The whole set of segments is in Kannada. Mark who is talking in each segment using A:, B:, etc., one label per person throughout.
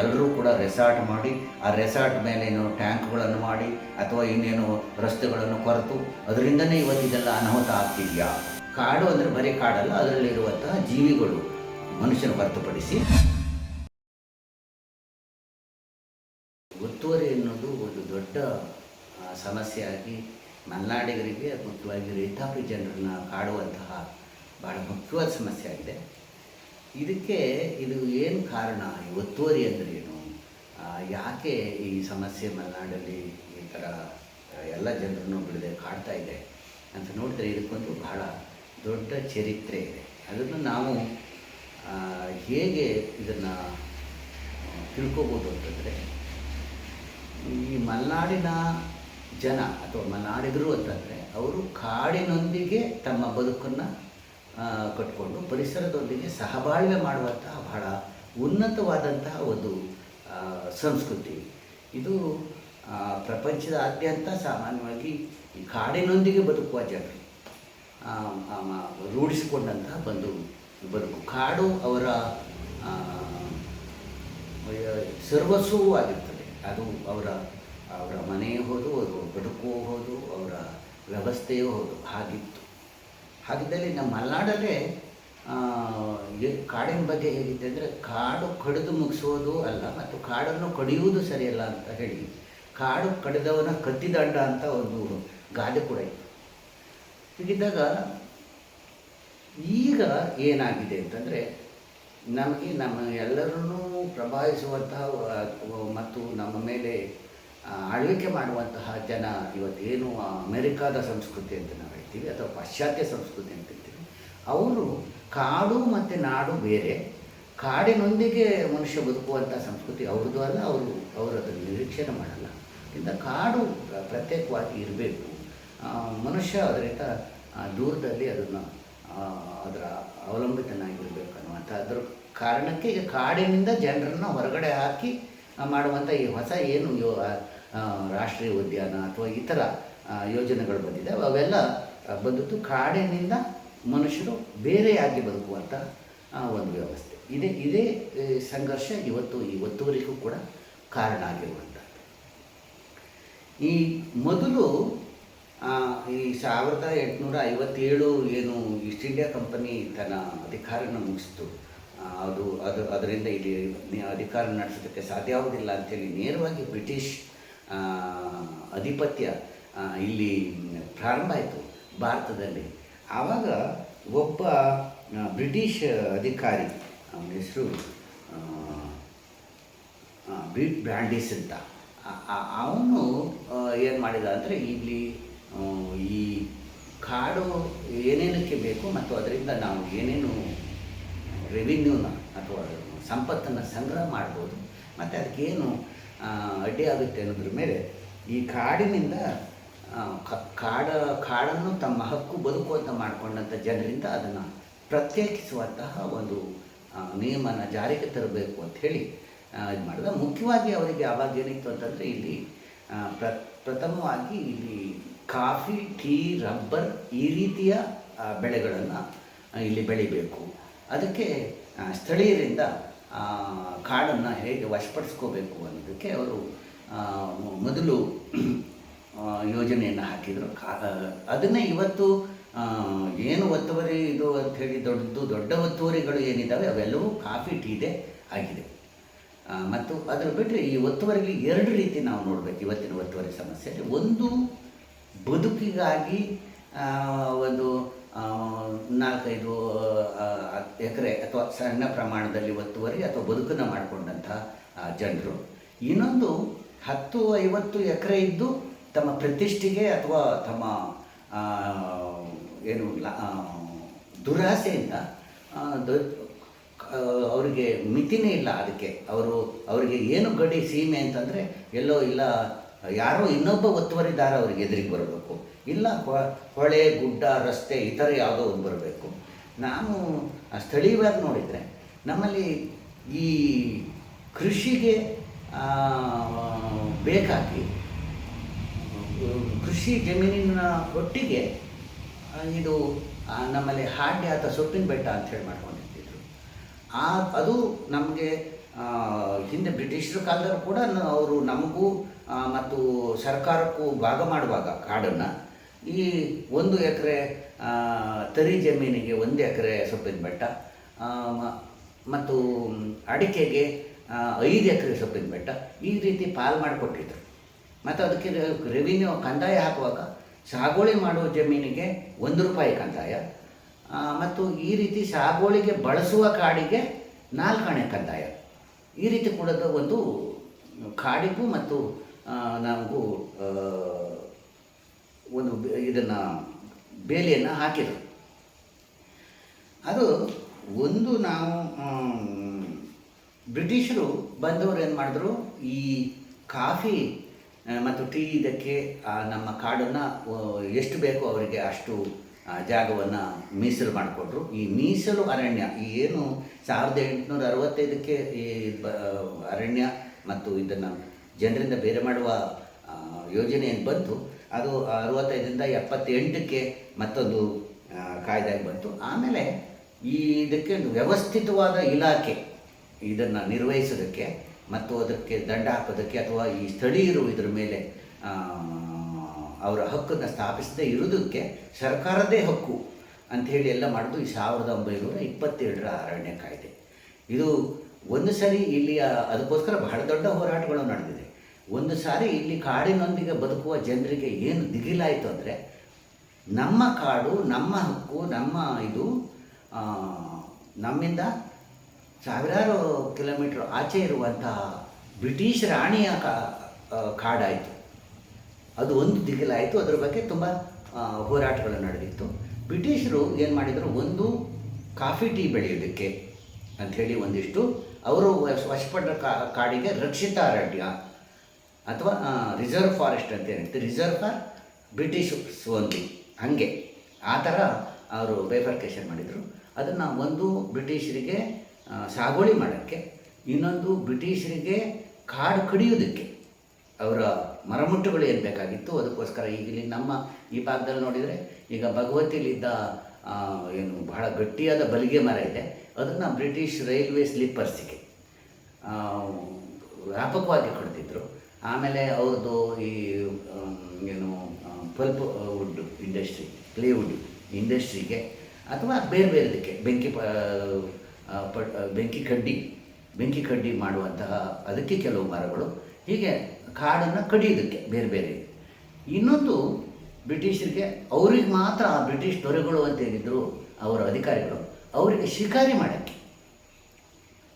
A: ಎಲ್ಲರೂ ಕೂಡ ರೆಸಾರ್ಟ್ ಮಾಡಿ, ಆ ರೆಸಾರ್ಟ್ ಮೇಲೇನು ಟ್ಯಾಂಕ್ಗಳನ್ನು ಮಾಡಿ ಅಥವಾ ಇನ್ನೇನು ರಸ್ತೆಗಳನ್ನು ಕೊರೆತು, ಅದರಿಂದನೇ ಇವತ್ತು ಇದೆಲ್ಲ ಅನಾಹುತ ಆಗ್ತಿದೆಯಾ? ಕಾಡು ಅಂದರೆ ಬರೀ ಕಾಡಲ್ಲ ಅದರಲ್ಲಿರುವಂತಹ ಜೀವಿಗಳು ಮನುಷ್ಯನ ಹೊರತುಪಡಿಸಿ. ಒತ್ತುವರಿ ಅನ್ನೋದು ಒಂದು ದೊಡ್ಡ ಸಮಸ್ಯೆಯಾಗಿ ಮಲೆನಾಡಿಗರಿಗೆ, ಮುಖ್ಯವಾಗಿ ರೈತಾಪಿ ಜನರನ್ನ ಕಾಡುವಂತಹ ಬಹಳ ಮುಖ್ಯವಾದ ಸಮಸ್ಯೆ ಆಗಿದೆ ಇದಕ್ಕೆ ಇದು ಏನು ಕಾರಣ? ಈ ಒತ್ತುವರಿ ಅಂದರೆ ಏನು? ಆ, ಯಾಕೆ ಈ ಸಮಸ್ಯೆ ಮಲೆನಾಡಲ್ಲಿ ಈ ಥರ ಎಲ್ಲ ಜನರನ್ನು ಬಿಡದೆ ಕಾಡ್ತಾ ಇದೆ ಅಂತ ನೋಡಿದ್ರೆ ಇದಕ್ಕೊಂದು ಬಹಳ ದೊಡ್ಡ ಚರಿತ್ರೆ ಇದೆ. ಅದನ್ನು ನಾವು ಹೇಗೆ ಇದನ್ನು ತಿಳ್ಕೋಬೋದು ಅಂತಂದರೆ ಈ ಮಲೆನಾಡಿನ ಜನ ಅಥವಾ ಮಲೆನಾಡಿಗರು ಅಂತಂದರೆ ಅವರು ಕಾಡಿನೊಂದಿಗೆ ತಮ್ಮ ಬದುಕನ್ನು ಕಟ್ಕೊಂಡು ಪರಿಸರದೊಂದಿಗೆ ಸಹಬಾಳ್ವೆ ಮಾಡುವಂತಹ ಬಹಳ ಉನ್ನತವಾದಂತಹ ಒಂದು ಸಂಸ್ಕೃತಿ. ಇದು ಪ್ರಪಂಚದಾದ್ಯಂತ ಸಾಮಾನ್ಯವಾಗಿ ಈ ಕಾಡಿನೊಂದಿಗೆ ಬದುಕುವ ಜನರು ರೂಢಿಸಿಕೊಂಡಂತಹ ಬಂದು ಬದುಕು. ಕಾಡು ಅವರ ಸರ್ವಸ್ವವೂ ಆಗಿರ್ತದೆ. ಅದು ಅವರ ಅವರ ಮನೆಯೂ ಹೋದು, ಅವರು ಬದುಕೂ ಹೋದು, ಅವರ ವ್ಯವಸ್ಥೆಯೂ ಹೌದು. ಹಾಗಿತ್ತು. ಹಾಗಿದ್ದಲ್ಲಿ ನಮ್ಮ ಮಲೆನಾಡಲ್ಲೇ ಕಾಡಿನ ಬಗ್ಗೆ ಹೇಗಿದೆ ಅಂದರೆ ಕಾಡು ಕಡಿದು ಮುಗಿಸೋದು ಅಲ್ಲ ಮತ್ತು ಕಾಡನ್ನು ಕಡಿಯುವುದು ಸರಿಯಲ್ಲ ಅಂತ ಹೇಳಿ ಕಾಡು ಕಡಿದವನ ಕತ್ತಿದಂಡ ಅಂತ ಒಂದು ಗಾದೆ ಕೂಡ ಇತ್ತು. ಹೀಗಿದ್ದಾಗ ಈಗ ಏನಾಗಿದೆ ಅಂತಂದರೆ ನಮಗೆ ನಮ್ಮ ಎಲ್ಲರನ್ನೂ ಪ್ರಭಾವಿಸುವಂತಹ ವ- ಮತ್ತು ನಮ್ಮ ಮೇಲೆ ಆ, ಆಳ್ವಿಕೆ ಮಾಡುವಂತಹ ಜನ ಇವತ್ತೇನು ಅಮೆರಿಕಾದ ಸಂಸ್ಕೃತಿ ಅಂತ ನಾವು ಹೇಳ್ತೀವಿ ಅಥವಾ ಪಾಶ್ಚಾತ್ಯ ಸಂಸ್ಕೃತಿ ಅಂತ ಹೇಳ್ತೀವಿ, ಅವರು ಕಾಡು ಮತ್ತು ನಾಡು ಬೇರೆ, ಕಾಡಿನೊಂದಿಗೆ ಮನುಷ್ಯ ಬದುಕುವಂಥ ಸಂಸ್ಕೃತಿ ಅವ್ರದ್ದು ಅಲ್ಲ, ಅವರು ಅವರು ಅದನ್ನು ನಿರೀಕ್ಷಣೆ ಮಾಡಲ್ಲ. ಇಂಥ ಕಾಡು ಪ್ರತ್ಯೇಕವಾಗಿ ಇರಬೇಕು. ಮನುಷ್ಯ ಅದರಿಂದ ದೂರದಲ್ಲಿ ಅದನ್ನು ಅದರ ಅವಲಂಬಿತನಾಗಿರಬೇಕು ಅನ್ನುವಂಥ ಅದರ ಕಾರಣಕ್ಕೆ ಈಗ ಕಾಡಿನಿಂದ ಜನರನ್ನು ಹೊರಗಡೆ ಹಾಕಿ ಮಾಡುವಂಥ ಈ ಹೊಸ ಏನು ರಾಷ್ಟ್ರೀಯ ಉದ್ಯಾನ ಅಥವಾ ಇತರ ಯೋಜನೆಗಳು ಬಂದಿದೆ. ಅವೆಲ್ಲ ಬಂದದ್ದು ಕಾಡಿನಿಂದ ಮನುಷ್ಯರು ಬೇರೆಯಾಗಿ ಬದುಕುವಂಥ ಒಂದು ವ್ಯವಸ್ಥೆ. ಇದೇ ಇದೇ ಸಂಘರ್ಷ ಇವತ್ತು ಇವತ್ತುವರೆಗೂ ಕೂಡ ಕಾರಣ ಆಗಿರುವಂಥದ್ದು. ಈ ಮೊದಲು ಈ ಸಾವಿರದ ಎಂಟುನೂರ ಐವತ್ತೇಳು ಏನು ಈಸ್ಟ್ ಇಂಡಿಯಾ ಕಂಪನಿ ತನ್ನ ಅಧಿಕಾರನ ಮುಗಿಸ್ತು. ಅದು ಅದು, ಅದರಿಂದ ಇಲ್ಲಿ ಅಧಿಕಾರ ನಡೆಸೋದಕ್ಕೆ ಸಾಧ್ಯ ಆಗೋದಿಲ್ಲ ಅಂಥೇಳಿ ನೇರವಾಗಿ ಬ್ರಿಟಿಷ್ ಅಧಿಪತ್ಯ ಇಲ್ಲಿ ಪ್ರಾರಂಭ ಆಯಿತು ಭಾರತದಲ್ಲಿ. ಆವಾಗ ಒಬ್ಬ ಬ್ರಿಟಿಷ್ ಅಧಿಕಾರಿ ಅವನ ಹೆಸರು ಬೀಟ್ ಬ್ರ್ಯಾಂಡಿಸ್ ಅಂತ. ಅವನು ಏನು ಮಾಡಿದ ಅಂದರೆ ಇಲ್ಲಿ ಈ ಕಾಡು ಏನೇನಕ್ಕೆ ಬೇಕು ಮತ್ತು ಅದರಿಂದ ನಾವು ಏನೇನು ರೆವಿನ್ಯೂನ ಅಥವಾ ಸಂಪತ್ತನ್ನು ಸಂಗ್ರಹ ಮಾಡ್ಬೋದು. ಮತ್ತು ಅದಕ್ಕೇನು ಆ, ಅಡ್ಡಿ ಆಗುತ್ತೆ ಅನ್ನೋದ್ರ ಮೇಲೆ ಈ ಕಾಡಿನಿಂದ ಕಾಡ ಕಾಡನ್ನು ತಮ್ಮ ಹಕ್ಕು ಬದುಕು ಅಂತ ಮಾಡಿಕೊಂಡಂಥ ಜನರಿಂದ ಅದನ್ನು ಪ್ರತ್ಯೇಕಿಸುವಂತಹ ಒಂದು ನಿಯಮನ ಜಾರಿಗೆ ತರಬೇಕು ಅಂತ ಹೇಳಿ ಇದು ಮಾಡಿದ. ಮುಖ್ಯವಾಗಿ ಅವರಿಗೆ ಆವಾಗ ಏನಿತ್ತು ಅಂತಂದರೆ ಇಲ್ಲಿ ಪ್ರ ಪ್ರಥಮವಾಗಿ ಇಲ್ಲಿ ಕಾಫಿ ಟೀ ರಬ್ಬರ್ ಈ ರೀತಿಯ ಬೆಳೆಗಳನ್ನು ಇಲ್ಲಿ ಬೆಳಿಬೇಕು. ಅದಕ್ಕೆ ಸ್ಥಳೀಯರಿಂದ ಕಾಡನ್ನು ಹೇಗೆ ವಶಪಡಿಸ್ಕೋಬೇಕು ಅನ್ನೋದಕ್ಕೆ ಅವರು ಮೊದಲು ಯೋಜನೆಯನ್ನು ಹಾಕಿದರು. ಕಾ ಅದನ್ನೇ ಇವತ್ತು ಏನು ಒತ್ತುವರಿ ಇದು ಅಂಥೇಳಿ ದೊಡ್ಡದು ದೊಡ್ಡ ಒತ್ತುವರಿಗಳು ಏನಿದ್ದಾವೆ, ಅವೆಲ್ಲವೂ ಕಾಫಿ ಟೀದೇ ಆಗಿದೆ. ಮತ್ತು ಅದರ ಬಿಟ್ಟರೆ ಈ ಒತ್ತುವರಿಲಿ ಎರಡು ರೀತಿ ನಾವು ನೋಡಬೇಕು ಇವತ್ತಿನ ಒತ್ತುವರಿ ಸಮಸ್ಯೆ ಒಂದು ಬದುಕಿಗಾಗಿ ಒಂದು ನಾಲ್ಕೈದು ಎಕರೆ ಅಥವಾ ಸಣ್ಣ ಪ್ರಮಾಣದಲ್ಲಿ ಒತ್ತುವರಿ ಅಥವಾ ಬದುಕನ್ನು ಮಾಡಿಕೊಂಡಂಥ ಜನರು. ಇನ್ನೊಂದು ಹತ್ತು, ಐವತ್ತು ಎಕರೆ ಇದ್ದು ತಮ್ಮ ಪ್ರತಿಷ್ಠೆಗೆ ಅಥವಾ ತಮ್ಮ ಏನು ದುರಾಸೆಯಿಂದ ಅವರಿಗೆ ಮಿತಿನೇ ಇಲ್ಲ ಅದಕ್ಕೆ. ಅವರು, ಅವರಿಗೆ ಏನು ಗಡಿ ಸೀಮೆ ಅಂತಂದರೆ ಎಲ್ಲೋ ಇಲ್ಲ, ಯಾರೋ ಇನ್ನೊಬ್ಬ ಒತ್ತುವರಿದಾರ ಅವ್ರಿಗೆ ಎದುರಿಗೆ ಬರಬೇಕು. ಇಲ್ಲ ಹೊಳೆ, ಗುಡ್ಡ, ರಸ್ತೆ ಈ ಥರ ಯಾವುದೋ ಒಂದು ಬರಬೇಕು. ನಾನು ಸ್ಥಳೀಯವಾಗಿ ನೋಡಿದರೆ ನಮ್ಮಲ್ಲಿ ಈ ಕೃಷಿಗೆ ಬೇಕಾಗಿ, ಕೃಷಿ ಜಮೀನಿನ ಒಟ್ಟಿಗೆ ಇದು ನಮ್ಮಲ್ಲಿ ಹಾಡ್ಯ ಅಥವಾ ಸೊಪ್ಪಿನ ಬೆಟ್ಟ ಅಂತ ಹೇಳಿ ಮಾಡ್ಕೊಂಡಿರ್ತಿದ್ರು. ಆ, ಅದು ನಮಗೆ ಹಿಂದೆ ಬ್ರಿಟಿಷರ ಕಾಲದಲ್ಲೂ ಕೂಡ ಅವರು ನಮಗೂ ಮತ್ತು ಸರ್ಕಾರಕ್ಕೂ ಭಾಗ ಮಾಡುವಾಗ ಕಾಡನ್ನು ಈ ಒಂದು ಎಕರೆ ತರಿ ಜಮೀನಿಗೆ ಒಂದು ಎಕರೆ ಸೊಪ್ಪಿನ ಬೆಟ್ಟ ಮತ್ತು ಅಡಿಕೆಗೆ ಐದು ಎಕರೆ ಸೊಪ್ಪಿನ ಬೆಟ್ಟ ಈ ರೀತಿ ಪಾಲು ಮಾಡಿಕೊಟ್ಟಿದ್ರು. ಮತ್ತು ಅದಕ್ಕೆ ರೆವಿನ್ಯೂ ಕಂದಾಯ ಹಾಕುವಾಗ ಸಾಗುವಳಿ ಮಾಡುವ ಜಮೀನಿಗೆ ಒಂದು ರೂಪಾಯಿ ಕಂದಾಯ ಮತ್ತು ಈ ರೀತಿ ಸಾಗುವಳಿಗೆ ಬಳಸುವ ಕಾಡಿಗೆ ನಾಲ್ಕಾಣೆ ಕಂದಾಯ. ಈ ರೀತಿ ಕೂಡ ಒಂದು ಕಾಡಿಗೂ ಮತ್ತು ನಮಗೂ ಒಂದು ಇದನ್ನು ಬೇಲಿಯನ್ನು ಹಾಕಿದರು ಅದು ಒಂದು ನಾವು ಬ್ರಿಟಿಷರು ಬಂದವರು ಏನು ಮಾಡಿದ್ರು? ಈ ಕಾಫಿ ಮತ್ತು ಟೀ ಇದಕ್ಕೆ ನಮ್ಮ ಕಾಡನ್ನು ಎಷ್ಟು ಬೇಕೋ ಅವರಿಗೆ ಅಷ್ಟು ಜಾಗವನ್ನು ಮೀಸಲು ಮಾಡಿಕೊಟ್ರು. ಈ ಮೀಸಲು ಅರಣ್ಯ, ಈ ಏನು ಸಾವಿರದ ಎಂಟುನೂರ ಅರವತ್ತೈದಕ್ಕೆ ಈ ಅರಣ್ಯ ಮತ್ತು ಇದನ್ನು ಜನರಿಂದ ಬೇರೆ ಮಾಡುವ ಯೋಜನೆ ಏನು ಬಂತು. ಅದು ಅರವತ್ತೈದರಿಂದ ಎಪ್ಪತ್ತೆಂಟಕ್ಕೆ ಮತ್ತೊಂದು ಕಾಯ್ದೆಗೆ ಕಾಯ್ದೆ ಬಂತು. ಆಮೇಲೆ ಈ ಇದಕ್ಕೆ ಒಂದು ವ್ಯವಸ್ಥಿತವಾದ ಇಲಾಖೆ ಇದನ್ನು ನಿರ್ವಹಿಸೋದಕ್ಕೆ ಮತ್ತು ಅದಕ್ಕೆ ದಂಡ ಹಾಕೋದಕ್ಕೆ ಅಥವಾ ಈ ಸ್ಥಳೀಯರು ಇದರ ಮೇಲೆ ಅವರ ಹಕ್ಕನ್ನು ಸ್ಥಾಪಿಸದೇ ಇರೋದಕ್ಕೆ ಸರ್ಕಾರದೇ ಹಕ್ಕು ಅಂಥೇಳಿ ಎಲ್ಲ ಮಾಡೋದು ಈ ಸಾವಿರದ ಒಂಬೈನೂರ ಇಪ್ಪತ್ತೆರಡರ ಅರಣ್ಯ ಕಾಯ್ದೆ. ಇದು ಒಂದು ಸರಿ ಇಲ್ಲಿ ಅದಕ್ಕೋಸ್ಕರ ಬಹಳ ದೊಡ್ಡ ಹೋರಾಟಗಳು ನಡೆದಿದೆ. ಒಂದು ಸಾರಿ ಇಲ್ಲಿ ಕಾಡಿನೊಂದಿಗೆ ಬದುಕುವ ಜನರಿಗೆ ಏನು ದಿಗಿಲಾಯಿತು ಅಂದರೆ ನಮ್ಮ ಕಾಡು, ನಮ್ಮ ಹಕ್ಕು, ನಮ್ಮ ಇದು ನಮ್ಮಿಂದ ಸಾವಿರಾರು ಕಿಲೋಮೀಟ್ರ್ ಆಚೆ ಇರುವಂತಹ ಬ್ರಿಟಿಷ್ ರಾಣಿಯ ಕಾಡಾಯಿತು. ಅದು ಒಂದು ದಿಗಿಲಾಯಿತು. ಅದರ ಬಗ್ಗೆ ತುಂಬ ಹೋರಾಟಗಳು ನಡೆದಿತ್ತು. ಬ್ರಿಟಿಷರು ಏನು ಮಾಡಿದರು? ಒಂದು ಕಾಫಿ ಟೀ ಬೆಳೆಯೋದಕ್ಕೆ ಅಂಥೇಳಿ ಒಂದಿಷ್ಟು. ಅವರು ವಶಪಡ್ರ ಕಾಡಿಗೆ ರಕ್ಷಿತ ಅರಣ್ಯ ಅಥವಾ ರಿಸರ್ವ್ ಫಾರೆಸ್ಟ್ ಅಂತ ಏನಿರುತ್ತೆ ರಿಸರ್ವ್ ಫಾರ್ ಬ್ರಿಟಿಷ್ ಓನ್ಲಿ ಹಾಗೆ. ಆ ಥರ ಅವರು ಬೈಫರ್ಕೇಷನ್ ಮಾಡಿದರು. ಅದನ್ನು ಒಂದು ಬ್ರಿಟಿಷರಿಗೆ ಸಾಗುವಳಿ ಮಾಡೋಕ್ಕೆ, ಇನ್ನೊಂದು ಬ್ರಿಟಿಷರಿಗೆ ಕಾಡು ಕಡಿಯೋದಕ್ಕೆ ಅವರ ಮರಮುಟ್ಟುಗಳು ಏನು ಬೇಕಾಗಿತ್ತು, ಅದಕ್ಕೋಸ್ಕರ ಈಗ ನಮ್ಮ ಈ ಭಾಗದಲ್ಲಿ ನೋಡಿದರೆ, ಈಗ ಭಗವತಿಲಿದ್ದ ಏನು ಬಹಳ ಗಟ್ಟಿಯಾದ ಬಲಿಗೆ ಮರ ಇದೆ, ಅದನ್ನು ಬ್ರಿಟಿಷ್ ರೈಲ್ವೆ ಸ್ಲೀಪರ್ಸಿಗೆ ವ್ಯಾಪಕವಾಗಿ ಕೊಡ್ತಿದ್ರು. ಆಮೇಲೆ ಅವ್ರದ್ದು ಈ ಏನು ಪಲ್ಪ್ ವುಡ್ ಇಂಡಸ್ಟ್ರಿ ಪ್ಲೇವುಡ್ ಇಂಡಸ್ಟ್ರಿಗೆ ಅಥವಾ ಬೇರೆ ಬೇರೆದಕ್ಕೆ ಬೆಂಕಿ ಪ- ಬೆಂಕಿ ಕಡ್ಡಿ ಬೆಂಕಿ ಕಡ್ಡಿ ಮಾಡುವಂತಹ ಅದಕ್ಕೆ ಕೆಲವು ಮರಗಳು, ಹೀಗೆ ಕಾಡನ್ನು ಕಡಿಯೋದಕ್ಕೆ ಬೇರೆ ಬೇರೆ. ಇನ್ನೊಂದು ಬ್ರಿಟಿಷರಿಗೆ, ಅವ್ರಿಗೆ ಮಾತ್ರ ಆ ಬ್ರಿಟಿಷ್ ದೊರೆಗಳು ಅಂತ ಏನಿದ್ರು ಅವರ ಅಧಿಕಾರಿಗಳು, ಅವರಿಗೆ ಶಿಕಾರಿ ಮಾಡೋಕ್ಕೆ,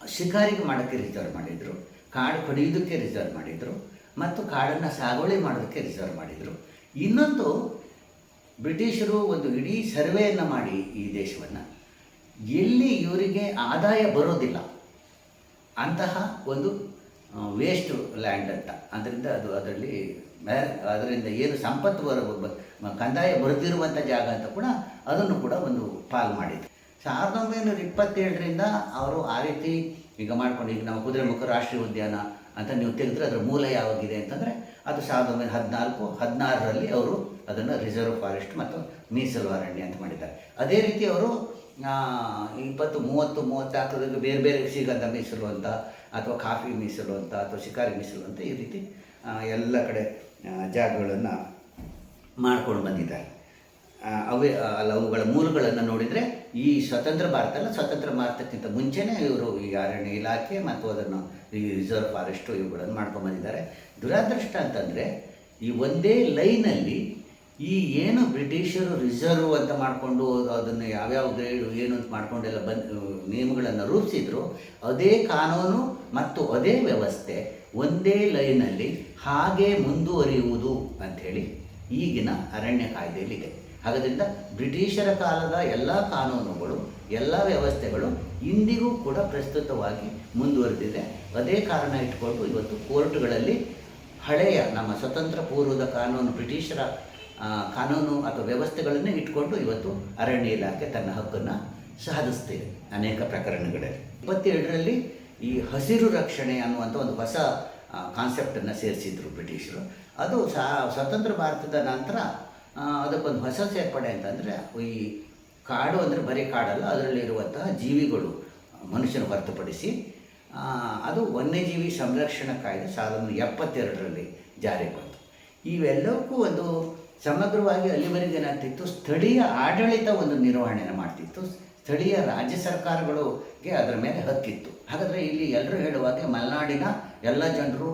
A: ಶಿಕಾರಿಗೆ ಮಾಡೋಕ್ಕೆ ರಿಸರ್ವ್ ಮಾಡಿದರು. ಕಾಡು ಕಡಿಯೋದಕ್ಕೆ ರಿಸರ್ವ್ ಮಾಡಿದರು ಮತ್ತು ಕಾಡನ್ನು ಸಾಗುವಳಿ ಮಾಡೋದಕ್ಕೆ ರಿಸರ್ವ್ ಮಾಡಿದರು. ಇನ್ನೊಂದು ಬ್ರಿಟಿಷರು ಒಂದು ಇಡೀ ಸರ್ವೆಯನ್ನು ಮಾಡಿ ಈ ದೇಶವನ್ನು. ಎಲ್ಲಿ ಇವರಿಗೆ ಆದಾಯ ಬರೋದಿಲ್ಲ. ಅಂತಹ ಒಂದು ವೇಸ್ಟ್ ಲ್ಯಾಂಡ್ ಅಂತ. ಅದರಿಂದ ಅದು ಅದರಲ್ಲಿ ಅದರಿಂದ ಏನು ಸಂಪತ್ತು ಬರ ಕಂದಾಯ ಬರೆದಿರುವಂಥ ಜಾಗ ಅಂತ ಕೂಡ ಅದನ್ನು ಕೂಡ ಒಂದು ಪಾಲ್ ಮಾಡಿದೆ ಸಾವಿರದ ಒಂಬೈನೂರ ಇಪ್ಪತ್ತೇಳರಿಂದ ಅವರು ಆ ರೀತಿ ಈಗ ಮಾಡ್ಕೊಂಡು ಈಗ ನಾವು ಕುದುರೆಮುಖ ರಾಷ್ಟ್ರೀಯ ಉದ್ಯಾನ ಅಂತ ನೀವು ತೆಗೆದ್ರೆ ಅದರ ಮೂಲ ಯಾವಾಗಿದೆ ಅಂತಂದರೆ ಅದು ಸಾವಿರದ ಒಂಬೈನೂರ ಹದಿನಾಲ್ಕು, ಹದಿನಾರರಲ್ಲಿ ಅವರು ಅದನ್ನು ರಿಸರ್ವ್ ಫಾರೆಸ್ಟ್ ಮತ್ತು ಮೀಸಲು ಅರಣ್ಯ ಅಂತ ಮಾಡಿದ್ದಾರೆ. ಅದೇ ರೀತಿ ಅವರು ಇಪ್ಪತ್ತು, ಮೂವತ್ತು ಮೂವತ್ತ್ನಾಲ್ಕರಲ್ಲಿ ಬೇರೆ ಬೇರೆ ಸಿಗಂಧ ಮೀಸಲು ಅಂತ ಅಥವಾ ಕಾಫಿ ಮೀಸಲು ಅಂತ ಅಥವಾ ಶಿಕಾರಿ ಮೀಸಲು ಅಂತ ಈ ರೀತಿ ಎಲ್ಲ ಕಡೆ ಜಾಗಗಳನ್ನು ಮಾಡ್ಕೊಂಡು ಬಂದಿದ್ದಾರೆ. ಅವೇ ಅಲ್ಲ, ಅವುಗಳ ಮೂಲಗಳನ್ನು ನೋಡಿದರೆ ಈ ಸ್ವತಂತ್ರ ಭಾರತ ಅಲ್ಲ, ಸ್ವತಂತ್ರ ಭಾರತಕ್ಕಿಂತ ಮುಂಚೆನೇ ಇವರು ಈ ಅರಣ್ಯ ಇಲಾಖೆ ಮತ್ತು ಅದನ್ನು ಈ ರಿಸರ್ವ್ ಫಾರೆಸ್ಟು ಇವುಗಳನ್ನು ಮಾಡ್ಕೊಂಡು ಬಂದಿದ್ದಾರೆ. ದುರಾದೃಷ್ಟ ಅಂತಂದರೆ ಈ ಒಂದೇ ಲೈನಲ್ಲಿ ಈ ಏನು ಬ್ರಿಟಿಷರು ರಿಸರ್ವ್ ಅಂತ ಮಾಡಿಕೊಂಡು ಅದನ್ನು ಯಾವ್ಯಾವ ಗ್ರೇಡ್ ಏನು ಅಂತ ಮಾಡಿಕೊಂಡೆಲ್ಲ ಬಂದು, ನಿಯಮಗಳನ್ನು ರೂಪಿಸಿದ್ರು, ಅದೇ ಕಾನೂನು ಮತ್ತು ಅದೇ ವ್ಯವಸ್ಥೆ ಒಂದೇ ಲೈನಲ್ಲಿ ಹಾಗೆ ಮುಂದುವರಿಯುವುದು ಅಂಥೇಳಿ ಈಗಿನ ಅರಣ್ಯ ಕಾಯ್ದೆಯಲ್ಲಿದೆ. ಹಾಗಾದ್ರಿಂದ ಬ್ರಿಟಿಷರ ಕಾಲದ ಎಲ್ಲ ಕಾನೂನುಗಳು, ಎಲ್ಲ ವ್ಯವಸ್ಥೆಗಳು ಇಂದಿಗೂ ಕೂಡ ಪ್ರಸ್ತುತವಾಗಿ ಮುಂದುವರೆದಿದೆ. ಅದೇ ಕಾರಣ ಇಟ್ಕೊಂಡು ಇವತ್ತು ಕೋರ್ಟ್ಗಳಲ್ಲಿ ಹಳೆಯ ನಮ್ಮ ಸ್ವತಂತ್ರ ಪೂರ್ವದ ಕಾನೂನು, ಬ್ರಿಟಿಷರ ಕಾನೂನು ಅಥವಾ ವ್ಯವಸ್ಥೆಗಳನ್ನೇ ಇಟ್ಕೊಂಡು ಇವತ್ತು ಅರಣ್ಯ ಇಲಾಖೆ ತನ್ನ ಹಕ್ಕನ್ನು ಸಾಧಿಸ್ತಿದೆ ಅನೇಕ ಪ್ರಕರಣಗಳಲ್ಲಿ. ಇಪ್ಪತ್ತೇಳರಲ್ಲಿ ಈ ಹಸಿರು ರಕ್ಷಣೆ ಅನ್ನುವಂಥ ಒಂದು ಹೊಸ ಕಾನ್ಸೆಪ್ಟನ್ನು ಸೇರಿಸಿದ್ರು ಬ್ರಿಟಿಷರು. ಅದು ಸ್ವತಂತ್ರ ಭಾರತದ ನಂತರ ಅದಕ್ಕೊಂದು ಹೊಸ ಸೇರ್ಪಡೆ ಅಂತಂದರೆ ಈ ಕಾಡು ಅಂದರೆ ಬರೀ ಕಾಡಲ್ಲ ಅದರಲ್ಲಿರುವಂತಹ ಜೀವಿಗಳು ಮನುಷ್ಯನ ಹೊರತುಪಡಿಸಿ ಅದು ವನ್ಯಜೀವಿ ಸಂರಕ್ಷಣಾ ಕಾಯ್ದೆ ಸಾವಿರದ ಒಂಬೈನೂರ ಎಪ್ಪತ್ತೆರಡರಲ್ಲಿ ಜಾರಿಗೆ ಬಂತು. ಇವೆಲ್ಲಕ್ಕೂ ಒಂದು ಸಮಗ್ರವಾಗಿ ಅಲ್ಲಿವರೆಗೆ ಏನಾಗ್ತಿತ್ತು, ಸ್ಥಳೀಯ ಆಡಳಿತ ಒಂದು ನಿರ್ವಹಣೆಯನ್ನು ಮಾಡ್ತಿತ್ತು. ಸ್ಥಳೀಯ ರಾಜ್ಯ ಸರ್ಕಾರಗಳಿಗೆ ಅದರ ಮೇಲೆ ಹಕ್ಕಿತ್ತು. ಹಾಗಾದರೆ ಇಲ್ಲಿ ಎಲ್ಲರೂ ಹೇಳುವಾಗೆ ಮಲೆನಾಡಿನ ಎಲ್ಲ ಜನರು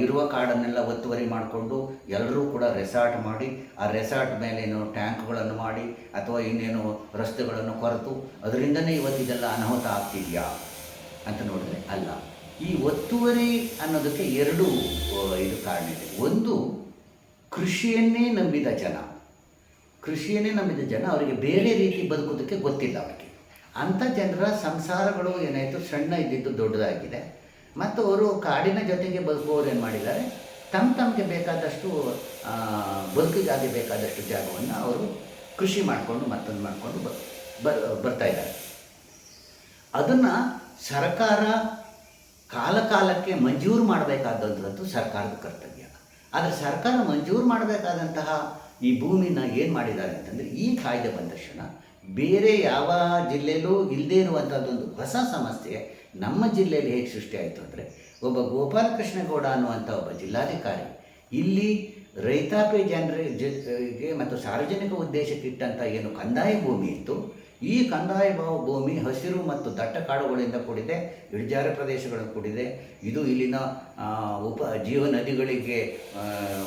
A: ಇರುವ ಕಾಡನ್ನೆಲ್ಲ ಒತ್ತುವರಿ ಮಾಡಿಕೊಂಡು ಎಲ್ಲರೂ ಕೂಡ ರೆಸಾರ್ಟ್ ಮಾಡಿ, ಆ ರೆಸಾರ್ಟ್ ಮೇಲೇನು ಟ್ಯಾಂಕ್ಗಳನ್ನು ಮಾಡಿ ಅಥವಾ ಇನ್ನೇನು ರಸ್ತೆಗಳನ್ನು ಕೊರೆತು, ಅದರಿಂದನೇ ಇವತ್ತಿದೆಲ್ಲ ಅನಾಹುತ ಆಗ್ತಿದೆಯಾ ಅಂತ ನೋಡಿದ್ರೆ ಅಲ್ಲ. ಈ ಒತ್ತುವರಿ ಅನ್ನೋದಕ್ಕೆ ಎರಡು ಇದು ಕಾರಣ ಇದೆ. ಒಂದು, ಕೃಷಿಯನ್ನೇ ನಂಬಿದ ಜನ. ಕೃಷಿಯನ್ನೇ ನಂಬಿದ ಜನ ಅವರಿಗೆ ಬೇರೆ ರೀತಿ ಬದುಕೋದಕ್ಕೆ ಗೊತ್ತಿಲ್ಲ ಅವರಿಗೆ. ಅಂಥ ಜನರ ಸಂಸಾರಗಳು ಏನಾಯಿತು? ಸಣ್ಣ ಇದ್ದಿದ್ದು ದೊಡ್ಡದಾಗಿದೆ. ಮತ್ತು ಅವರು ಕಾಡಿನ ಜೊತೆಗೆ ಬದುಕುವವರು ಏನು ಮಾಡಿದ್ದಾರೆ? ತಮ್ಮ ತಮಗೆ ಬೇಕಾದಷ್ಟು ಬದುಕಿಗಾಗಿ ಬೇಕಾದಷ್ಟು ಜಾಗವನ್ನು ಅವರು ಕೃಷಿ ಮಾಡಿಕೊಂಡು ಮತ್ತೊಂದು ಮಾಡಿಕೊಂಡು ಬರ್ತಾ ಇದ್ದಾರೆ. ಅದನ್ನು ಸರ್ಕಾರ ಕಾಲಕಾಲಕ್ಕೆ ಮಂಜೂರು ಮಾಡಬೇಕಾದಂಥದ್ದು ಸರ್ಕಾರದ ಕರ್ತವ್ಯ. ಆದರೆ ಸರ್ಕಾರ ಮಂಜೂರು ಮಾಡಬೇಕಾದಂತಹ ಈ ಭೂಮಿನ ಏನು ಮಾಡಿದ್ದಾರೆ ಅಂತಂದರೆ, ಈ ಕಾಯ್ದೆ ಬಂದ ತಕ್ಷಣ ಬೇರೆ ಯಾವ ಜಿಲ್ಲೆಯಲ್ಲೂ ಇಲ್ಲದೇ ಇರುವಂಥದ್ದೊಂದು ಹೊಸ ಸಮಸ್ಯೆ ನಮ್ಮ ಜಿಲ್ಲೆಯಲ್ಲಿ ಹೇಗೆ ಸೃಷ್ಟಿಯಾಯಿತು ಅಂದರೆ ಒಬ್ಬ ಗೋಪಾಲಕೃಷ್ಣ ಗೌಡ ಅನ್ನುವಂಥ ಒಬ್ಬ ಜಿಲ್ಲಾಧಿಕಾರಿ ಇಲ್ಲಿ ರೈತಾಪಿ ಜನರಿಗೆ ಮತ್ತು ಸಾರ್ವಜನಿಕ ಉದ್ದೇಶಕ್ಕಿಟ್ಟಂಥ ಏನು ಕಂದಾಯ ಭೂಮಿ ಇತ್ತು. ಈ ಕಂದಾಯ ಭಾ- ಭೂಮಿ ಹಸಿರು ಮತ್ತು ದಟ್ಟ ಕಾಡುಗಳಿಂದ ಕೂಡಿದೆ, ಇಳಿಜಾರು ಪ್ರದೇಶಗಳು ಕೂಡಿದೆ. ಇದು ಇಲ್ಲಿನ ಉಪ ಜೀವ ನದಿಗಳಿಗೆ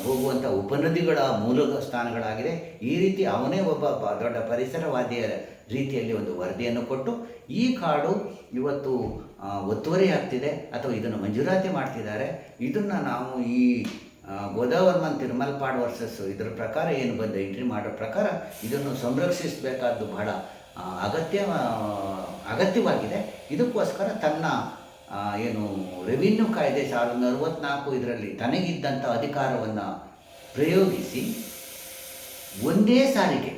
A: ಹೋಗುವಂಥ ಉಪನದಿಗಳ ಮೂಲ ಸ್ಥಾನಗಳಾಗಿದೆ. ಈ ರೀತಿ ಅವನೇ ಒಬ್ಬ ದೊಡ್ಡ ಪರಿಸರವಾದಿಯ ರೀತಿಯಲ್ಲಿ ಒಂದು ವರದಿಯನ್ನು ಕೊಟ್ಟು, ಈ ಕಾಡು ಇವತ್ತು ಒತ್ತುವರಿ ಆಗ್ತಿದೆ ಅಥವಾ ಇದನ್ನು ಮಂಜೂರಾತಿ ಮಾಡ್ತಿದ್ದಾರೆ. ಇದನ್ನು ನಾವು ಈ ಗೋದಾವರ್ಮನ್ ತಿರುಮಲ್ಪಾಡ್ ವರ್ಸಸ್ ಇದರ ಪ್ರಕಾರ ಏನು ಬಂದ ಎಂಟ್ರಿ ಮಾಡೋ ಪ್ರಕಾರ ಇದನ್ನು ಸಂರಕ್ಷಿಸಬೇಕಾದ್ದು ಬಹಳ ಅಗತ್ಯ ಅಗತ್ಯವಾಗಿದೆ. ಇದಕ್ಕೋಸ್ಕರ ತನ್ನ ಏನು ರೆವಿನ್ಯೂ ಕಾಯ್ದೆ ಸಾವಿರದ ಅರವತ್ನಾಲ್ಕು ಇದರಲ್ಲಿ ತನಗಿದ್ದಂಥ ಅಧಿಕಾರವನ್ನು ಪ್ರಯೋಗಿಸಿ ಒಂದೇ ಸಾರಿಗೆ,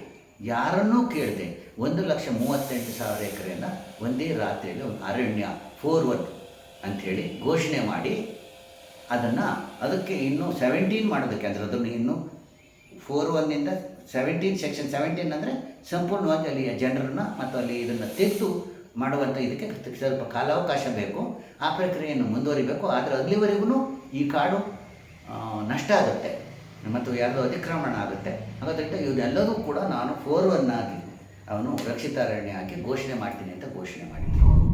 A: ಯಾರನ್ನೂ ಕೇಳದೆ ಒಂದು ಲಕ್ಷ ಮೂವತ್ತೆಂಟು ಸಾವಿರ ಎಕರೆಯನ್ನು ಒಂದೇ ರಾತ್ರಿಯಲ್ಲಿ ಒಂದು ಅರಣ್ಯ ಫೋರ್ ಒನ್ ಅಂಥೇಳಿ ಘೋಷಣೆ ಮಾಡಿ ಅದನ್ನು ಅದಕ್ಕೆ ಇನ್ನೂ ಸೆವೆಂಟೀನ್ ಮಾಡೋದಕ್ಕೆ, ಅಂದರೆ ಅದನ್ನು ಇನ್ನೂ ಫೋರ್ ಒನ್ನಿಂದ ಸೆವೆಂಟೀನ್ ಸೆಕ್ಷನ್ ಸೆವೆಂಟೀನ್ ಅಂದರೆ ಸಂಪೂರ್ಣವಾಗಿ ಅಲ್ಲಿಯ ಜನರನ್ನ ಮತ್ತು ಅಲ್ಲಿ ಇದನ್ನು ತೆಗೆದು ಮಾಡುವಂಥ ಇದಕ್ಕೆ ಸ್ವಲ್ಪ ಕಾಲಾವಕಾಶ ಬೇಕು. ಆ ಪ್ರಕ್ರಿಯೆಯನ್ನು ಮುಂದುವರಿಬೇಕು. ಆದರೆ ಅಲ್ಲಿವರೆಗೂ ಈ ಕಾಡು ನಷ್ಟ ಆಗುತ್ತೆ. ಮತ್ತು ಯಾರದೋ ಅತಿಕ್ರಮಣ ಆಗುತ್ತೆ. ಹಾಗಾದ್ರೆ ಇವನ್ನೆಲ್ಲದೂ ಕೂಡ ನಾನು ಫೋರ್ವನ್ನಾಗಿ ಅವನು ರಕ್ಷಿತಾರಣ್ಯ ಹಾಕಿ ಘೋಷಣೆ ಮಾಡ್ತೀನಿ ಅಂತ ಘೋಷಣೆ ಮಾಡಿದ್ದೀನಿ